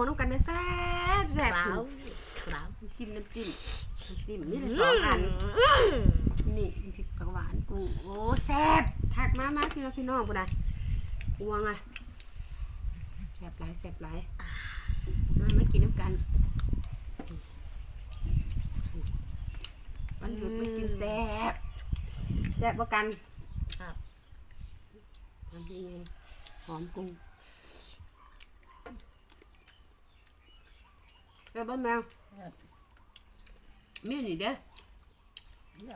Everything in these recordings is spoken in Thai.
วงน้ำกันนะแซ่บแซ่บเปล่าเปล่าจิ้มน้ำจิ้มน้ำจิ้มนี่เลยสองอันนี่พริกผักหวานกุ้งโอ้แซ่บทักมามาพี่น้องพี่น้องปุ่นนะห่วงอะแซ่บหลายแซ่บหลายมามากินน้ำกันวันหยุดมากินแซ่บแซ่บประกันครับทำยังไงหอมกุ้ง แซ่บบ้แมวมีอันนี่เด้อ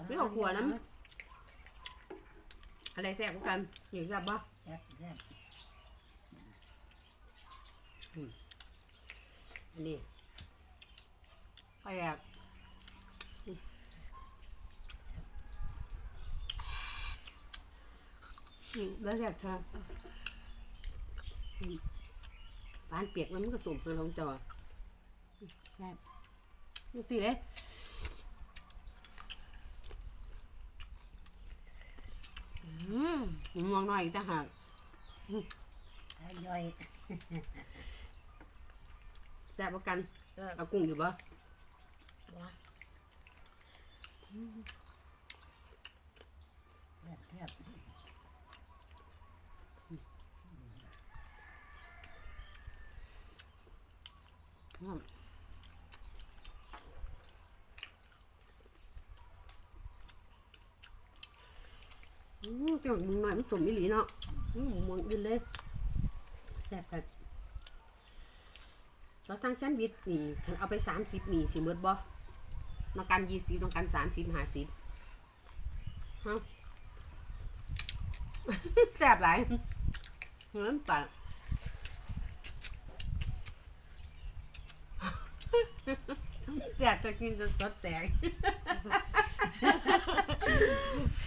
ไม่เอาหัวน้ำอะไรแซ่บกว่ากันอยากแซ่บบ่แซ่บแซ่บอันนี้ไปอยากอืมแล้วแซ่บค่ะอืมปานเปียกมันก็สูงเพื่อลงจอ แซ่บดูสิเลยอืมมองหน่อยอีกต่างหากย่อยแซ่บกว่ากันแซ่บเอากุ้งอยู่บ่นะแซ่บแซ่บ อืมอืม จังมึงหน่อยมันสมอีหลีเนาะอืมมองอื่นเลยแซ่บกันเราสั่งแซนด์วิชนี่คันเอาไปสามสิบนี่สิเมิดบ่ต้องการยี่สิบต้องการสามสิบห้าสิบฮะแซ่บหลายเงินปะอยากจะกินจนตดแตก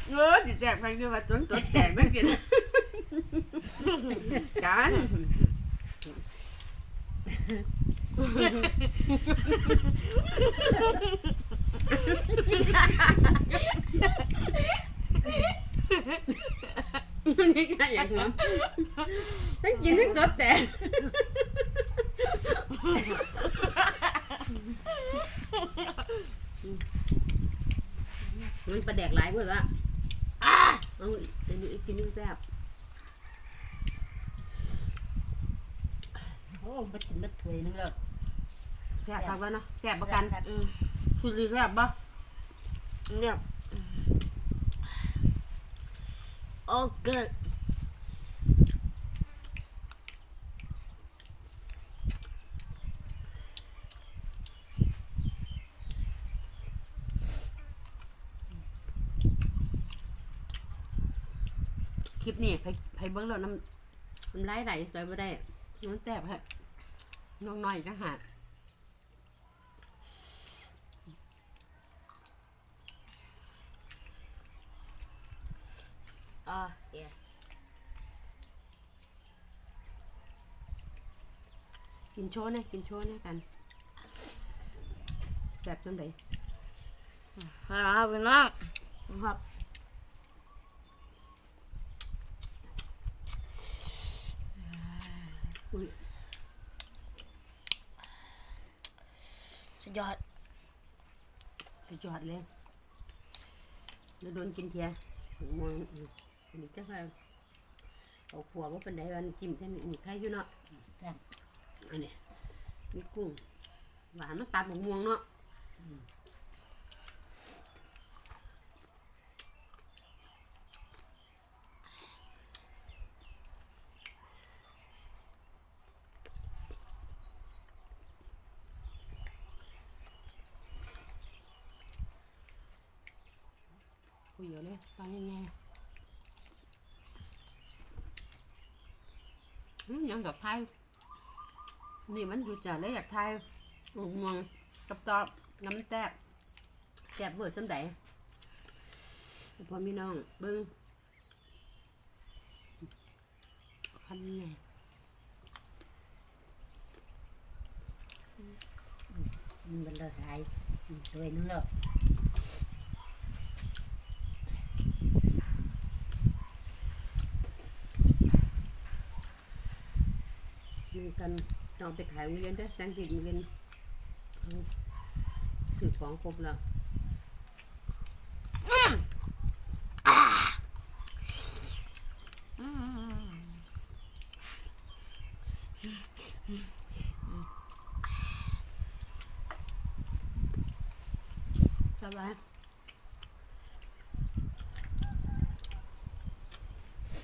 เออจิแตกไปด้วยว่าจนตดแตกไม่กินกันนี่ก็อย่างนั้นทั้งกินทั้งตดแตก มันประแดกหลายเว้ยว่ะอ้าเอาอันนี้กินนึงแซ่บโอ้บัดกินบัดถ้วยนึงแล้วแซ่บครับว่าเนาะแซ่บประกันแซ่บอืมคุณดีแซ่บปะเนี่ยโอเค ค ลิปนี้ไปไปเบิ้งแล้วน้ำน้ำลายไหลใจไม่ได้น้ำแซ่บฮะน้องน้อยจังหากอ่าเดี๋ยวกินโชว์เนี่ยกินโชว์เนี่ยกันแซ่บจังไดครับพี่น้องครับ อุ้ย สุดยอด สุดยอดเลยแล้วโดนกินเทียมองอืมอันนี้ก็คือเอาขัวว่าเป็นไดวันจิ้มแค่นี้นี่ใครอยู่เนาะแซ่บอันนี้มีกุ้งหวานมันตัดหมกม่วงเนาะ อะเลยตอนนี้ไงอืมยังกับไทยนี่มันอยู่จ่าเลยอยากไทายหมกม่วงกับตอบน้ำแซ่บแซ่บเบิดสำใดพอมีน้องเบิ้งพันไงมันเละลายถ้วนึงแล้ วมีกันจะเอาไปขายโรงเรียนเด้อแซงติดโรงเรียนถือของครบแล้วสบาย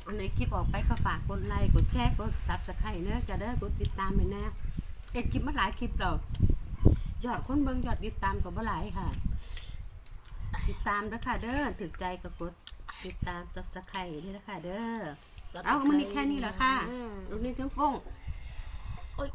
อันไหนคลิปออกไปก็ฝากกดไลค์กดแชร์กดซับสไครต์เนอะจะได้กดติดตามไปแน่เอ็ดคลิปมาหลายคลิปแล้วยอดคนเบิ่งยอดติดตามก็บ่หลายค่ะ ติดตามเด้อค่ะเด้อถึกใจก็กดติดตามซับสไครต์ด้วยนะคะเด้อเอามันนี่แค่นี้เหรอค่ะอืมลูกนี้ถึงฟง โอ้ย